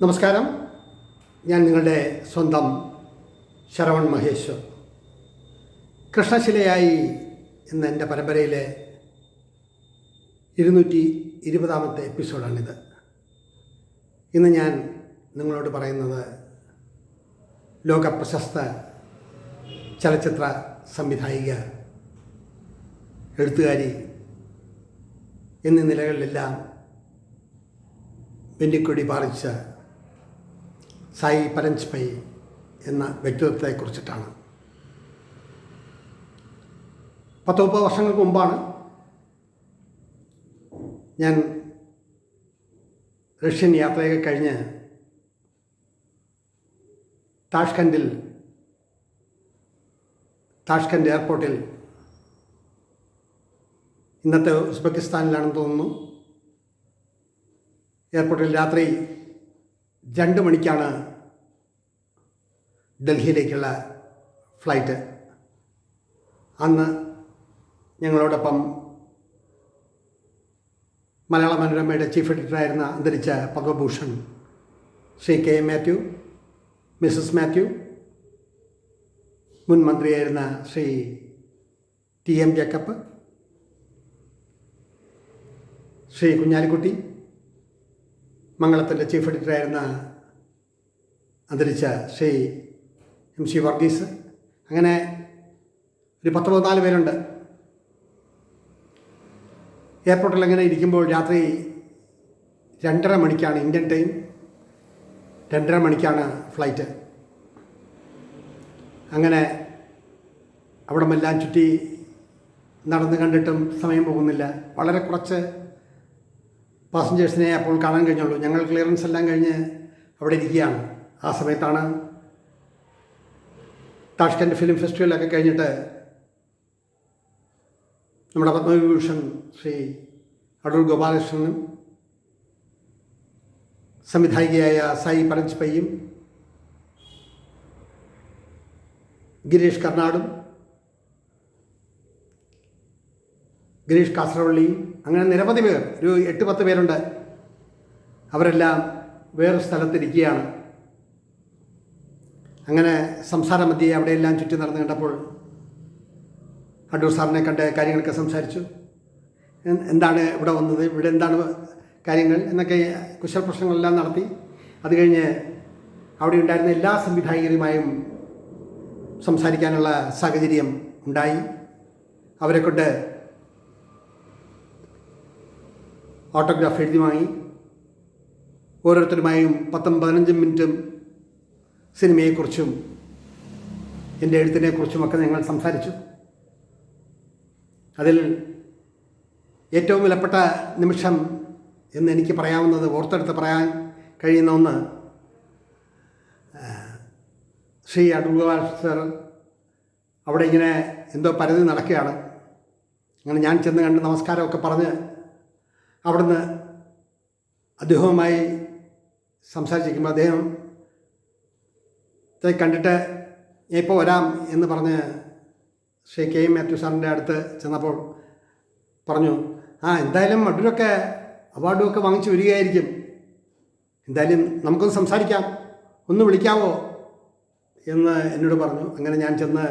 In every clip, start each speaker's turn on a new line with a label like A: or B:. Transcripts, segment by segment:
A: നമസ്കാരം. ഞാൻ നിങ്ങളുടെ സ്വന്തം ശരവൺ മഹേശ്വർ. കൃഷ്ണശിലയായി എന്ന എന്റെ പരമ്പരയിലെ ഇരുന്നൂറ്റി ഇരുപതാമത്തെ എപ്പിസോഡാണിത്. ഇന്ന് ഞാൻ നിങ്ങളോട് പറയുന്നത് ലോകപ്രശസ്ത ചലച്ചിത്ര സംവിധായിക എഴുത്തുകാരി എന്നീ നിലകളിലെല്ലാം വെന്നിക്കൊടി പാറിച്ച സായി പരഞ്ച് പൈ എന്ന വ്യക്തിത്വത്തെക്കുറിച്ചിട്ടാണ്. പത്ത് മുപ്പത് വർഷങ്ങൾക്ക് മുമ്പാണ് ഞാൻ റഷ്യൻ യാത്രയൊക്കെ കഴിഞ്ഞ് താഷ്കൻഡിൽ താഷ്കൻഡ് എയർപോർട്ടിൽ ഇന്നത്തെ ഉസ്ബെക്കിസ്ഥാനിലാണെന്ന് തോന്നുന്നു. എയർപോർട്ടിൽ രാത്രി രണ്ട് മണിക്കാണ് ഡൽഹിയിലേക്കുള്ള ഫ്ലൈറ്റ്. അന്ന് ഞങ്ങളോടൊപ്പം മലയാള മനോരമയുടെ ചീഫ് എഡിറ്ററായിരുന്ന അന്തരിച്ച Padma Bhushan Shri K M Mathew Mrs Mathew മുൻ മന്ത്രിയായിരുന്ന ശ്രീ ടി എം ജേക്കബ് ശ്രീ കുഞ്ഞാലിക്കുട്ടി മംഗളത്തിന്റെ ചീഫ് എഡിറ്ററായിരുന്ന അന്തരിച്ച ശ്രീ എം സി വർഗീസ്. അങ്ങനെ ഒരു പത്ത് പതിനാല് പേരുണ്ട്. എയർപോർട്ടിൽ അങ്ങനെ ഇരിക്കുമ്പോൾ രാത്രി രണ്ടര മണിക്കാണ് ഇന്ത്യൻ ടൈം. രണ്ടര മണിക്കാണ് ഫ്ലൈറ്റ്. അങ്ങനെ അവിടമെല്ലാം ചുറ്റി നടന്ന് കണ്ടിട്ടും സമയം പോകുന്നില്ല. വളരെ കുറച്ച് പാസഞ്ചേഴ്സിനെ അപ്പോൾ കാണാൻ കഴിഞ്ഞുള്ളൂ. ഞങ്ങൾ ക്ലിയറൻസ് എല്ലാം കഴിഞ്ഞ് അവിടെ ഇരിക്കുകയാണ്. ആ സമയത്താണ് താഷ്കൻഡ് ഫിലിം ഫെസ്റ്റിവലൊക്കെ കഴിഞ്ഞിട്ട് നമ്മുടെ പത്മവിഭൂഷൺ ശ്രീ അടൂർ ഗോപാലകൃഷ്ണനും സംവിധായികയായ സായി പരഞ്ജ്പയ്യും ഗിരീഷ് കർണാടും ഗിരീഷ് കാസർവള്ളിയും അങ്ങനെ നിരവധി പേർ ഒരു എട്ട് പത്ത് പേരുണ്ട്. അവരെല്ലാം വേറെ സ്ഥലത്തിരിക്കുകയാണ്. അങ്ങനെ സംസാര മധ്യേ അവിടെയെല്ലാം ചുറ്റി നടന്ന് കണ്ടപ്പോൾ അടൂർ സാറിനെ കണ്ട് കാര്യങ്ങളൊക്കെ സംസാരിച്ചു. എന്താണ് ഇവിടെ വന്നത്? ഇവിടെ എന്താണ് കാര്യങ്ങൾ? എന്നൊക്കെ കുശല പ്രശ്നങ്ങളെല്ലാം നടത്തി. അത് കഴിഞ്ഞ് അവിടെ ഉണ്ടായിരുന്ന എല്ലാ സംവിധായകരുമായും സംസാരിക്കാനുള്ള സാഹചര്യം ഉണ്ടായി. അവരെ കൊണ്ട് ഓട്ടോഗ്രാഫ് എഴുതി വാങ്ങി. ഓരോരുത്തരുമായും പത്തും പതിനഞ്ചും മിനിറ്റും സിനിമയെക്കുറിച്ചും എന്റെ എഴുത്തിനെക്കുറിച്ചുമൊക്കെ ഞങ്ങൾ സംസാരിച്ചു. അതിൽ ഏറ്റവും വിലപ്പെട്ട നിമിഷം എന്ന് എനിക്ക് പറയാവുന്നത് ഓർത്തെടുത്ത് പറയാൻ കഴിയുന്ന ഒന്ന് ശ്രീ അടൂർ സർ അവിടെ ഇങ്ങനെ എന്തോ പരിധി നടക്കുകയാണ്. അങ്ങനെ ഞാൻ ചെന്ന് കണ്ട് നമസ്കാരമൊക്കെ പറഞ്ഞ് അവിടുന്ന് അദ്ദേഹവുമായി സംസാരിച്ചിരിക്കുമ്പോൾ അദ്ദേഹം ത്തെ കണ്ടിട്ട് ഇപ്പോൾ വരാം എന്ന് പറഞ്ഞ് ശ്രീ കെ എം മാത്യു സാറിന്റെ അടുത്ത് ചെന്നപ്പോൾ പറഞ്ഞു ആ എന്തായാലും അടൂരൊക്കെ അവാർഡും ഒക്കെ വാങ്ങിച്ചു വരികയായിരിക്കും. എന്തായാലും നമുക്കൊന്ന് സംസാരിക്കാം. ഒന്ന് വിളിക്കാവോ? എന്ന് എന്നോട് പറഞ്ഞു. അങ്ങനെ ഞാൻ ചെന്ന്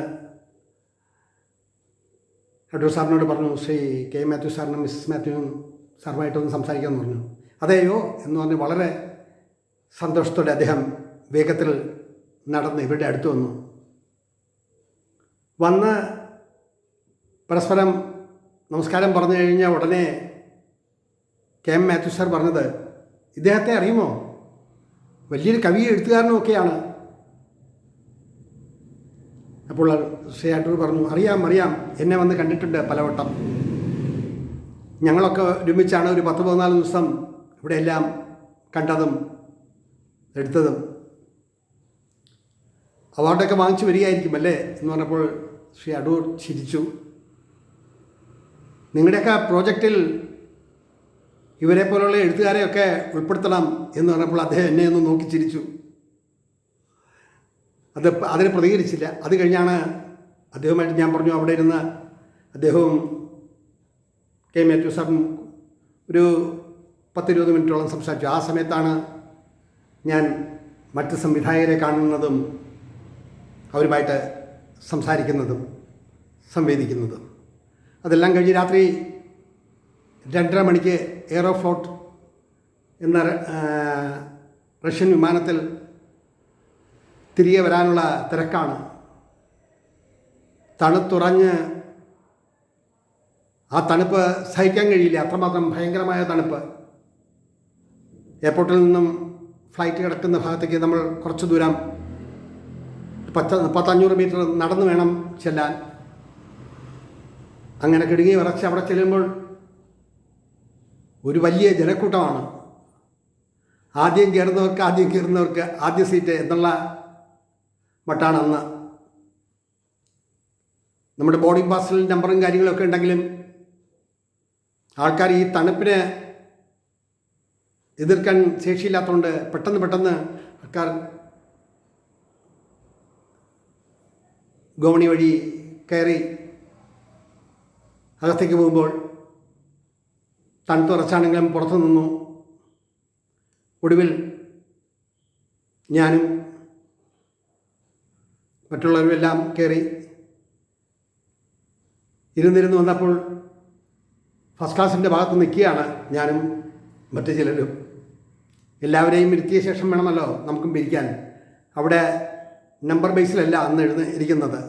A: അടൂർ സാറിനോട് പറഞ്ഞു ശ്രീ കെ മാത്യു സാറിനും മിസ്സസ് മാത്യുവും സാറുമായിട്ടൊന്ന് സംസാരിക്കാമെന്ന് പറഞ്ഞു. അതെയോ? എന്ന് പറഞ്ഞ് വളരെ സന്തോഷത്തോടെ അദ്ദേഹം വേഗത്തിൽ നടന്ന് ഇവരുടെ അടുത്ത് വന്നു. വന്ന് പരസ്പരം നമസ്കാരം പറഞ്ഞു കഴിഞ്ഞാൽ ഉടനെ കെ എം മാത്യു സാർ പറഞ്ഞത് ഇദ്ദേഹത്തെ അറിയുമോ? വലിയൊരു കവി എഴുത്തുകാരനും ഒക്കെയാണ് അപ്പോൾ ശ്രീ ആട്ടൂർ പറഞ്ഞു അറിയാം അറിയാം. എന്നെ വന്ന് കണ്ടിട്ടുണ്ട് പലവട്ടം. ഞങ്ങളൊക്കെ ഒരുമിച്ചാണ് ഒരു പത്ത് പതിനാല് ദിവസം ഇവിടെയെല്ലാം കണ്ടതും എടുത്തതും. അവാർഡൊക്കെ വാങ്ങിച്ചു വരികയായിരിക്കും അല്ലേ എന്ന് പറഞ്ഞപ്പോൾ ശ്രീ അടൂർ ചിരിച്ചു. നിങ്ങളുടെയൊക്കെ പ്രോജക്റ്റിൽ ഇവരെ പോലുള്ള എഴുത്തുകാരെയൊക്കെ ഉൾപ്പെടുത്തണം എന്ന് പറഞ്ഞപ്പോൾ അദ്ദേഹം എന്നെ ഒന്ന് നോക്കി ചിരിച്ചു. അത് അതിന് പ്രതികരിച്ചില്ല. അത് കഴിഞ്ഞാണ് അദ്ദേഹവുമായിട്ട് ഞാൻ പറഞ്ഞു അവിടെ ഇരുന്ന് അദ്ദേഹവും കെ മാത്യു സാറും ഒരു പത്തിരുപത് മിനിറ്റോളം സംസാരിച്ചു. ആ സമയത്താണ് ഞാൻ മറ്റ് സംവിധായകരെ കാണുന്നതും അവരുമായിട്ട് സംസാരിക്കുന്നതും സംവേദിക്കുന്നതും. അതെല്ലാം കഴിഞ്ഞ് രാത്രി രണ്ടര മണിക്ക് എയറോഫ്ലോട്ട് എന്ന റഷ്യൻ വിമാനത്തിൽ തിരികെ വരാനുള്ള തിരക്കാണ്. തണുത്തുറഞ്ഞ് ആ തണുപ്പ് സഹിക്കാൻ കഴിയില്ല. അത്രമാത്രം ഭയങ്കരമായ തണുപ്പ്. എയർപോർട്ടിൽ നിന്നും ഫ്ലൈറ്റ് കിടക്കുന്ന ഭാഗത്തേക്ക് നമ്മൾ കുറച്ച് ദൂരം പത്ത് പത്തഞ്ഞൂറ് മീറ്റർ നടന്നു വേണം ചെല്ലാൻ. അങ്ങനെ കിടുങ്ങി വിറച്ച് അവിടെ ചെല്ലുമ്പോൾ ഒരു വലിയ ജനക്കൂട്ടമാണ്. ആദ്യം കയറുന്നവർക്ക് ആദ്യം കയറുന്നവർക്ക് ആദ്യ സീറ്റ് എന്നുള്ള മട്ടാണ് അന്ന് നമ്മുടെ ബോർഡിംഗ് പാസിൽ നമ്പറും കാര്യങ്ങളൊക്കെ ഉണ്ടെങ്കിലും ആൾക്കാർ ഈ തണുപ്പിനെ എതിർക്കാൻ ശേഷിയില്ലാത്തതുകൊണ്ട് പെട്ടെന്ന് പെട്ടെന്ന് ആൾക്കാർ ഗോവണി വഴി കയറി അകത്തേക്ക് പോകുമ്പോൾ തണുത്തുറച്ചാണെങ്കിലും പുറത്തു നിന്നു. ഒടുവിൽ ഞാനും മറ്റുള്ളവരുമെല്ലാം കയറി ഇരുന്നിരുന്ന് വന്നപ്പോൾ ഫസ്റ്റ് ക്ലാസ്സിന്റെ ഭാഗത്ത് നിൽക്കുകയാണ് ഞാനും മറ്റു ചിലരും. എല്ലാവരെയും ഇരുത്തിയ ശേഷം വേണമല്ലോ നമുക്കും പിരിക്കാൻ. അവിടെ നമ്പർ ബേസിലല്ല അന്ന് എഴുതി ഇരിക്കുന്നത്.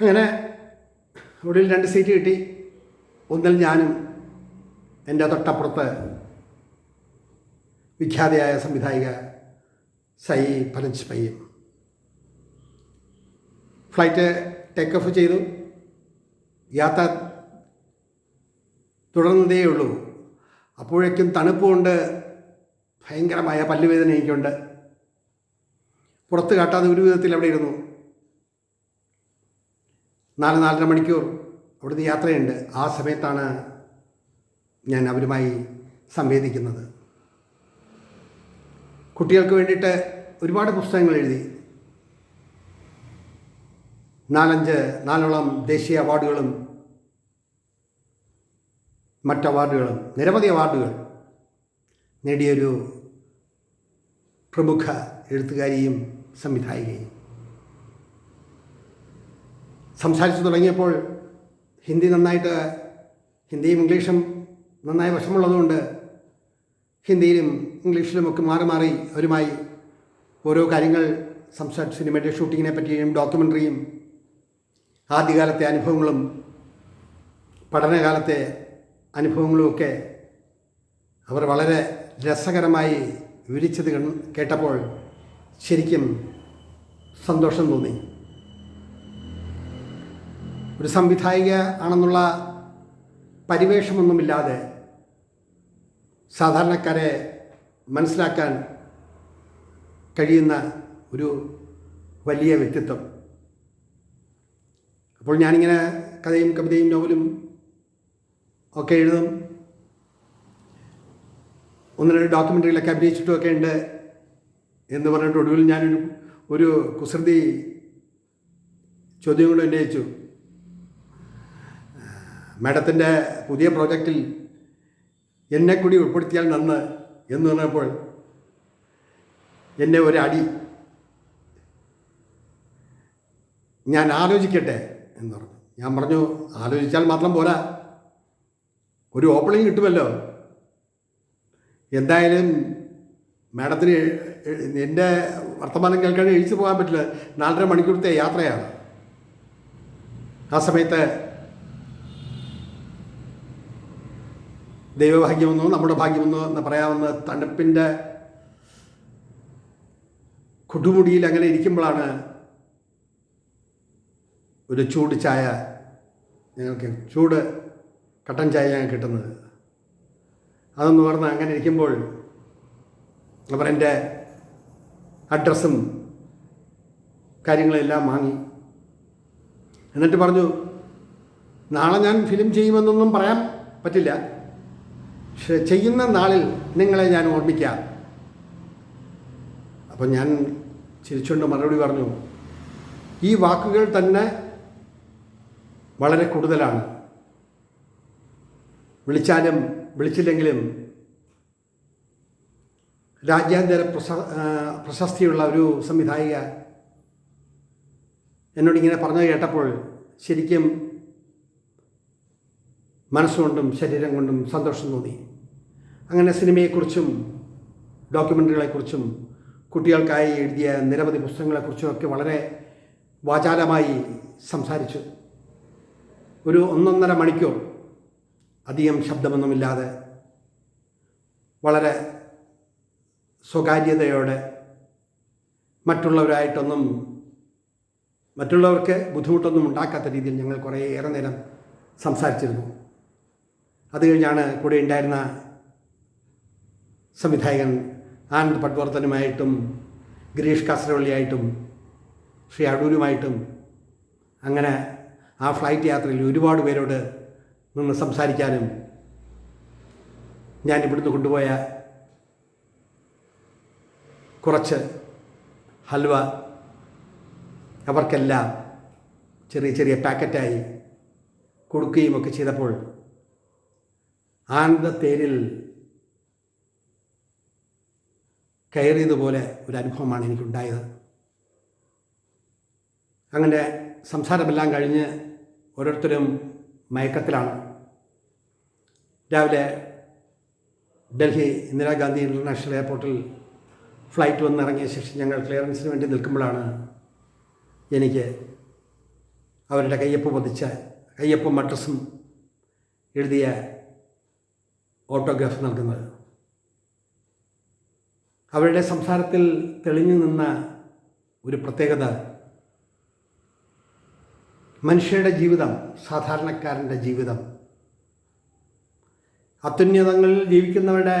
A: അങ്ങനെ ഒടുവിൽ രണ്ട് സീറ്റ് കിട്ടി. ഒന്നിൽ ഞാനും എന്റെ തൊട്ടപ്പുറത്ത് വിഖ്യാതയായ സംവിധായിക സൈ പനഞ്ച് പയ്യും ഫ്ലൈറ്റ് ടേക്ക് ഓഫ് ചെയ്തു. യാത്ര തുടർന്നതേ ഉള്ളൂ അപ്പോഴേക്കും തണുപ്പുകൊണ്ട് ഭയങ്കരമായ പല്ലുവേദന എനിക്കുണ്ട് പുറത്ത് കാട്ടാതെ ഒരു വിധത്തിൽ അവിടെ ഇരുന്നു. നാല് നാലര മണിക്കൂർ അവിടുന്ന് യാത്രയുണ്ട്. ആ സമയത്താണ് ഞാൻ അവരുമായി സംവേദിക്കുന്നത്. കുട്ടികൾക്ക് വേണ്ടിയിട്ട് ഒരുപാട് പുസ്തകങ്ങൾ എഴുതി. നാലഞ്ച് നാലോളം ദേശീയ അവാർഡുകളും മറ്റ് അവാർഡുകളും നിരവധി അവാർഡുകൾ നേടിയൊരു പ്രമുഖ എഴുത്തുകാരിയും സംവിധായികയും. സംസാരിച്ചു തുടങ്ങിയപ്പോൾ ഹിന്ദി നന്നായിട്ട് ഹിന്ദിയും ഇംഗ്ലീഷും നന്നായി വശമുള്ളതുകൊണ്ട് ഹിന്ദിയിലും ഇംഗ്ലീഷിലുമൊക്കെ മാറി മാറി അവരുമായി ഓരോ കാര്യങ്ങൾ സംസാരിച്ച് സിനിമയുടെ ഷൂട്ടിങ്ങിനെ പറ്റിയും ഡോക്യുമെന്ററിയും ആദ്യകാലത്തെ അനുഭവങ്ങളും പഠനകാലത്തെ അനുഭവങ്ങളുമൊക്കെ അവർ വളരെ രസകരമായി വിവരിച്ചത് കൺ- കേട്ടപ്പോൾ ശരിക്കും സന്തോഷം തോന്നി. ഒരു സംവിധായിക ആണെന്നുള്ള പരിവേഷമൊന്നുമില്ലാതെ സാധാരണക്കാരെ മനസ്സിലാക്കാൻ കഴിയുന്ന ഒരു വലിയ വ്യക്തിത്വം. അപ്പോൾ ഞാനിങ്ങനെ കഥയും കവിതയും നോവലും ഒക്കെ എഴുതും. ഒന്ന് രണ്ട് ഡോക്യുമെന്ററിയിലൊക്കെ അഭിനയിച്ചിട്ടുമൊക്കെ ഉണ്ട്. എന്ന് പറഞ്ഞിട്ട് ഒടുവിൽ ഞാനൊരു ഒരു കുസൃതി ചോദ്യം കൂടെ ഉന്നയിച്ചു. മാഡത്തിന്റെ പുതിയ പ്രോജക്റ്റിൽ എന്നെ കൂടി ഉൾപ്പെടുത്തിയാൽ നന്ന് എന്ന് പറഞ്ഞപ്പോൾ എന്നെ ഒരടി. ഞാൻ ആലോചിക്കട്ടെ എന്ന് പറഞ്ഞു. ഞാൻ പറഞ്ഞു ആലോചിച്ചാൽ മാത്രം പോരാ. ഒരു ഓപ്പണിങ് കിട്ടുമല്ലോ. എന്തായാലും മാഡത്തിന് എന്റെ വർത്തമാനം കേൾക്കാൻ എഴുതി പോകാൻ പറ്റില്ല. നാലര മണിക്കൂറത്തെ യാത്രയാണ്. ആ സമയത്ത് ദൈവഭാഗ്യമെന്നോ നമ്മുടെ ഭാഗ്യമെന്നോ എന്ന് പറയാവുന്ന തണുപ്പിന്റെ കൊടുമുടിയിൽ അങ്ങനെ ഇരിക്കുമ്പോഴാണ് ഒരു ചൂട് ചായ ഞങ്ങൾക്ക് ചൂട് കട്ടൻ ചായ ഞങ്ങൾക്ക് കിട്ടുന്നത്. അതെന്ന് പറഞ്ഞ് അങ്ങനെ ഇരിക്കുമ്പോൾ അവർ എന്റെ അഡ്രസ്സും കാര്യങ്ങളെല്ലാം വാങ്ങി. എന്നിട്ട് പറഞ്ഞു നാളെ ഞാൻ ഫിലിം ചെയ്യുമെന്നൊന്നും പറയാൻ പറ്റില്ല. പക്ഷെ ചെയ്യുന്ന നാളിൽ നിങ്ങളെ ഞാൻ ഓർമ്മിക്കാം. അപ്പം ഞാൻ ചിരിച്ചുകൊണ്ട് മറുപടി പറഞ്ഞു ഈ വാക്കുകൾ തന്നെ വളരെ കൂടുതലാണ്. വിളിച്ചാലും വിളിച്ചില്ലെങ്കിലും രാജ്യാന്തര പ്രശ പ്രശസ്തിയുള്ള ഒരു സംവിധായിക എന്നോടിങ്ങനെ പറഞ്ഞു കേട്ടപ്പോൾ ശരിക്കും മനസ്സുകൊണ്ടും ശരീരം കൊണ്ടും സന്തോഷം തോന്നി. അങ്ങനെ സിനിമയെക്കുറിച്ചും ഡോക്യുമെന്ററികളെക്കുറിച്ചും കുട്ടികൾക്കായി എഴുതിയ നിരവധി പുസ്തകങ്ങളെക്കുറിച്ചും ഒക്കെ വളരെ വാചാലമായി സംസാരിച്ചു. ഒരു ഒന്നൊന്നര മണിക്കൂർ അധികം ശബ്ദമൊന്നുമില്ലാതെ വളരെ സ്വകാര്യതയോടെ മറ്റുള്ളവരായിട്ടൊന്നും മറ്റുള്ളവർക്ക് ബുദ്ധിമുട്ടൊന്നും ഉണ്ടാക്കാത്ത രീതിയിൽ ഞങ്ങൾ കുറേ ഏറെ നേരം സംസാരിച്ചിരുന്നു. അത് കഴിഞ്ഞാണ് കൂടെ ഉണ്ടായിരുന്ന സംവിധായകൻ ആനന്ദ് പട്വർദ്ധനുമായിട്ടും ഗിരീഷ് കാസരവള്ളിയായിട്ടും ശ്രീ അടൂരുമായിട്ടും അങ്ങനെ ആ ഫ്ലൈറ്റ് യാത്രയിൽ ഒരുപാട് പേരോട് നിന്ന് സംസാരിക്കാനും ഞാൻ ഇവിടുന്ന് കൊണ്ടുപോയ കുറച്ച് ഹൽവ അവർക്കെല്ലാം ചെറിയ ചെറിയ പാക്കറ്റായി കൊടുക്കുകയും ഒക്കെ ചെയ്തപ്പോൾ ആനന്ദത്തേരിൽ കയറിയതുപോലെ ഒരു അനുഭവമാണ് എനിക്കുണ്ടായത്. അങ്ങനെ സംസാരമെല്ലാം കഴിഞ്ഞ് ഓരോരുത്തരും മയക്കത്തിലാണ്. രാവിലെ ഡൽഹി ഇന്ദിരാഗാന്ധി ഇന്റർനാഷണൽ എയർപോർട്ടിൽ ഫ്ലൈറ്റ് വന്നിറങ്ങിയ ശേഷം ഞങ്ങൾ ക്ലിയറൻസിന് വേണ്ടി നിൽക്കുമ്പോഴാണ് എനിക്ക് അവരുടെ കയ്യപ്പ് പതിച്ച കയ്യൊപ്പും അഡ്രസ്സും എഴുതിയ ഓട്ടോഗ്രാഫ് നൽകുന്നത്. അവരുടെ സംസാരത്തിൽ തെളിഞ്ഞു നിന്ന ഒരു പ്രത്യേകത മനുഷ്യരുടെ ജീവിതം സാധാരണക്കാരന്റെ ജീവിതം. അത്യുന്നതങ്ങളിൽ ജീവിക്കുന്നവരുടെ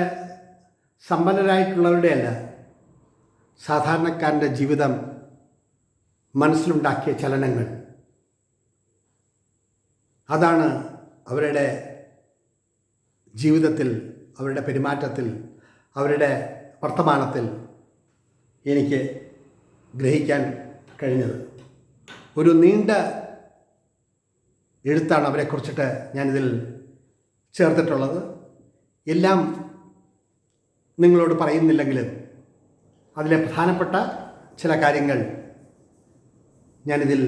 A: സമ്പന്നരായിട്ടുള്ളവരുടെ അല്ല സാധാരണക്കാരന്റെ ജീവിതം മനസ്സിലുണ്ടാക്കിയ ചലനങ്ങൾ. അതാണ് അവരുടെ ജീവിതത്തിൽ അവരുടെ പെരുമാറ്റത്തിൽ അവരുടെ വർത്തമാനത്തിൽ എനിക്ക് ഗ്രഹിക്കാൻ കഴിഞ്ഞത്. ഒരു നീണ്ട എഴുത്താണ് അവരെക്കുറിച്ചിട്ട് ഞാനിതിൽ ചേർത്തിട്ടുള്ളത്. എല്ലാം നിങ്ങളോട് പറയുന്നില്ലെങ്കിലും അതിലെ പ്രധാനപ്പെട്ട ചില കാര്യങ്ങൾ ഞാനിതിൽ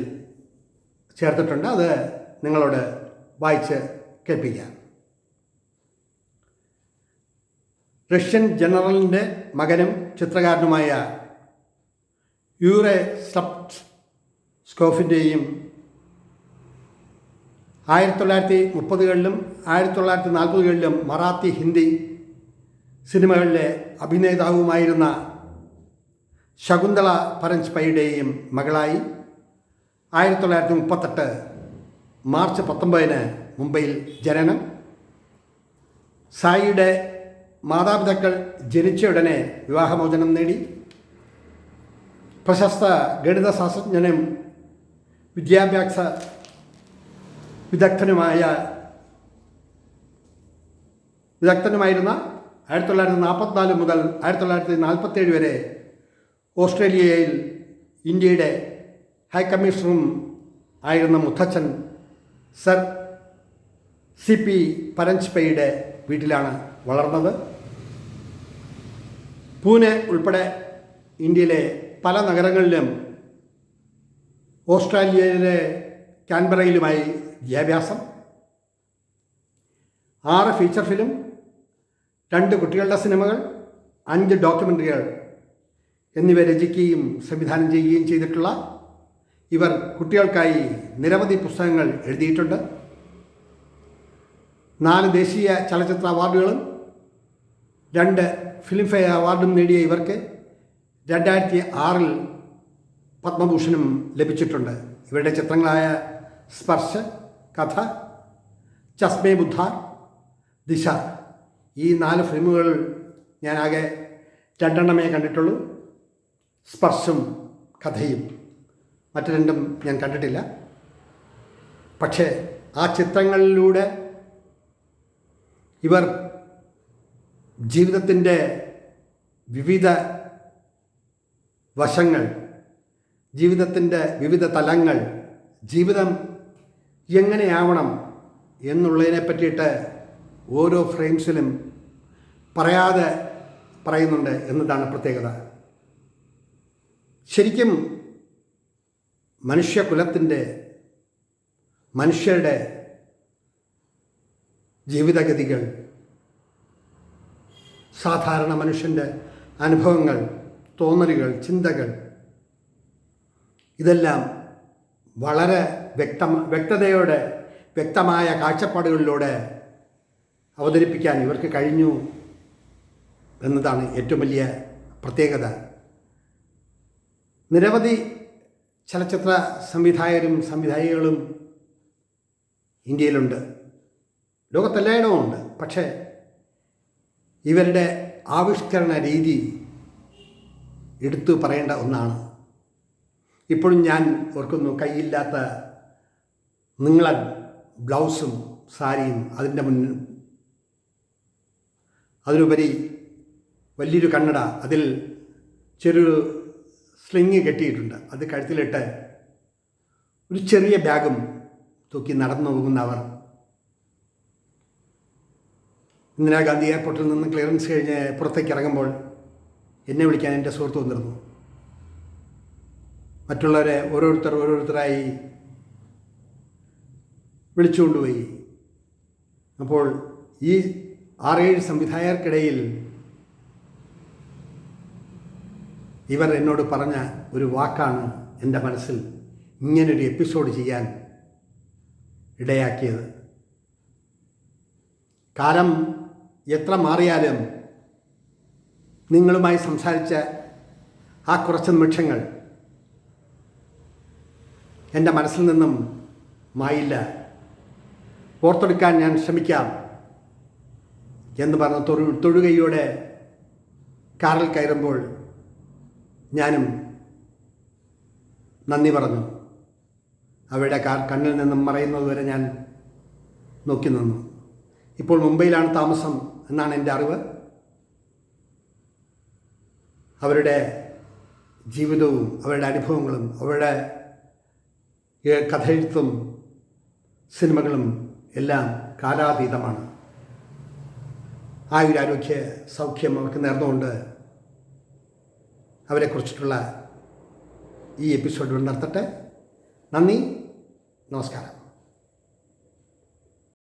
A: ചേർത്തിട്ടുണ്ട്. അത് നിങ്ങളോട് വായിച്ച് കേൾപ്പിക്കാം. റഷ്യൻ ജനറലിന്റെ മകനും ചിത്രകാരനുമായ യൂറെ സ്ലപ്റ്റ് സ്കോഫിന്റെയും ആയിരത്തി തൊള്ളായിരത്തി മുപ്പതുകളിലും ആയിരത്തി തൊള്ളായിരത്തി നാൽപ്പതുകളിലും മറാത്തി ഹിന്ദി സിനിമകളിലെ അഭിനേതാവുമായിരുന്ന ശകുന്തള പരഞ്ച്പയുടെയും മകളായി ആയിരത്തി തൊള്ളായിരത്തി മുപ്പത്തെട്ട് മാർച്ച് പത്തൊമ്പതിന് മുംബൈയിൽ ജനനം. സായിയുടെ മാതാപിതാക്കൾ ജനിച്ച ഉടനെ വിവാഹമോചനം നേടി. പ്രശസ്ത ഗണിതശാസ്ത്രജ്ഞനും വിദ്യാഭ്യാസ വിദഗ്ധനുമായ വിദഗ്ധനുമായിരുന്ന ആയിരത്തി തൊള്ളായിരത്തി നാൽപ്പത്തിനാല് മുതൽ ആയിരത്തി തൊള്ളായിരത്തി നാൽപ്പത്തേഴ് വരെ ഓസ്ട്രേലിയയിൽ ഇന്ത്യയുടെ ഹൈക്കമ്മീഷണറും ആയിരുന്ന മുത്തച്ഛൻ സർ സി പി പരഞ്ച്പയുടെ വീട്ടിലാണ് വളർന്നത്. പൂനെ ഉൾപ്പെടെ ഇന്ത്യയിലെ പല നഗരങ്ങളിലും ഓസ്ട്രേലിയയിലെ കാൻബറയിലുമായി വിദ്യാഭ്യാസം. ആറ് ഫീച്ചർ ഫിലിം രണ്ട് കുട്ടികളുടെ സിനിമകൾ അഞ്ച് ഡോക്യുമെന്ററികൾ എന്നിവ രചിക്കുകയും സംവിധാനം ചെയ്യുകയും ചെയ്തിട്ടുള്ള ഇവർ കുട്ടികൾക്കായി നിരവധി പുസ്തകങ്ങൾ എഴുതിയിട്ടുണ്ട്. നാല് ദേശീയ ചലച്ചിത്ര അവാർഡുകളും രണ്ട് ഫിലിംഫെയർ അവാർഡും നേടിയ ഇവർക്ക് രണ്ടായിരത്തി ആറിൽ പത്മഭൂഷണും ലഭിച്ചിട്ടുണ്ട്. ഇവരുടെ ചിത്രങ്ങളായ സ്പർശ കഥ ചസ്മേ ബുദ്ധ ദിശ. ഈ നാല് ഫിലിമുകൾ ഞാനാകെ രണ്ടെണ്ണമേ കണ്ടിട്ടുള്ളൂ. സ്പർശും കഥയും മറ്റു രണ്ടും ഞാൻ കണ്ടിട്ടില്ല. പക്ഷേ ആ ചിത്രങ്ങളിലൂടെ ഇവർ ജീവിതത്തിന്റെ വിവിധ വശങ്ങൾ ജീവിതത്തിന്റെ വിവിധ തലങ്ങൾ ജീവിതം എങ്ങനെയാവണം എന്നുള്ളതിനെ പറ്റിയിട്ട് ഓരോ ഫ്രെയിംസിലും പറയാതെ പറയുന്നുണ്ട് എന്നതാണ് പ്രത്യേകത. ശരിക്കും മനുഷ്യകുലത്തിന്റെ മനുഷ്യരുടെ ജീവിതഗതികൾ സാധാരണ മനുഷ്യന്റെ അനുഭവങ്ങൾ തോന്നലുകൾ ചിന്തകൾ ഇതെല്ലാം വളരെ വ്യക്ത വ്യക്തതയോടെ വ്യക്തമായ കാഴ്ചപ്പാടുകളിലൂടെ അവതരിപ്പിക്കാൻ ഇവർക്ക് കഴിഞ്ഞു എന്നതാണ് ഏറ്റവും വലിയ പ്രത്യേകത. നിരവധി ചലച്ചിത്ര സംവിധായകരും സംവിധായികളും ഇന്ത്യയിലുണ്ട്. ലോകത്തെല്ലായിടവും ഉണ്ട്. പക്ഷേ ഇവരുടെ ആവിഷ്കരണ രീതി എടുത്തു പറയേണ്ട ഒന്നാണ്. ഇപ്പോഴും ഞാൻ ഓർക്കുന്നു കൈയില്ലാത്ത നിങ്ങളൻ ബ്ലൗസും സാരിയും അതിന്റെ മുന്നിൽ. അതിലുപരി വലിയൊരു കണ്ണട അതിൽ ചെറിയൊരു സ്ലിങ് കെട്ടിയിട്ടുണ്ട്. അത് കഴുത്തിലിട്ട് ഒരു ചെറിയ ബാഗും തൂക്കി നടന്നു പോകുന്ന അവർ ഇന്ദിരാഗാന്ധി എയർപോർട്ടിൽ നിന്ന് ക്ലിയറൻസ് കഴിഞ്ഞ് പുറത്തേക്ക് ഇറങ്ങുമ്പോൾ എന്നെ വിളിക്കാൻ എന്റെ സുഹൃത്ത് വന്നിരുന്നു. മറ്റുള്ളവരെ ഓരോരുത്തർ ഓരോരുത്തരായി വിളിച്ചുകൊണ്ടുപോയി. അപ്പോൾ ഈ ആറേഴ് സംവിധായകർക്കിടയിൽ ഇവർ എന്നോട് പറഞ്ഞ ഒരു വാക്കാണ് എന്റെ മനസ്സിൽ ഇങ്ങനൊരു എപ്പിസോഡ് ചെയ്യാൻ ഇടയാക്കിയത്. കാലം എത്ര മാറിയാലും നിങ്ങളുമായി സംസാരിച്ച ആ കുറച്ച് നിമിഷങ്ങൾ എന്റെ മനസ്സിൽ നിന്നും മായില്ല. ഓർത്തെടുക്കാൻ ഞാൻ ശ്രമിക്കാം എന്ന് പറഞ്ഞ തൊഴു തൊഴുകയോടെ കാറിൽ കയറുമ്പോൾ ഞാനും നന്ദി പറഞ്ഞു. അവരുടെ കാർ കണ്ണിൽ നിന്നും മറയുന്നത് വരെ ഞാൻ നോക്കി നിന്നു. ഇപ്പോൾ മുംബൈയിലാണ് താമസം എന്നാണ് എന്റെ അറിവ്. അവരുടെ ജീവിതവും അവരുടെ അനുഭവങ്ങളും അവരുടെ കഥ കഥയെഴുത്തും സിനിമകളും എല്ലാം കാലാതീതമാണ്. ആയുരാരോഗ്യ സൗഖ്യം അവർക്ക് നേർന്നുകൊണ്ട് അവരെക്കുറിച്ചിട്ടുള്ള ഈ എപ്പിസോഡ് ഇവിടെ നിർത്തട്ടെ. നന്ദി. നമസ്കാരം.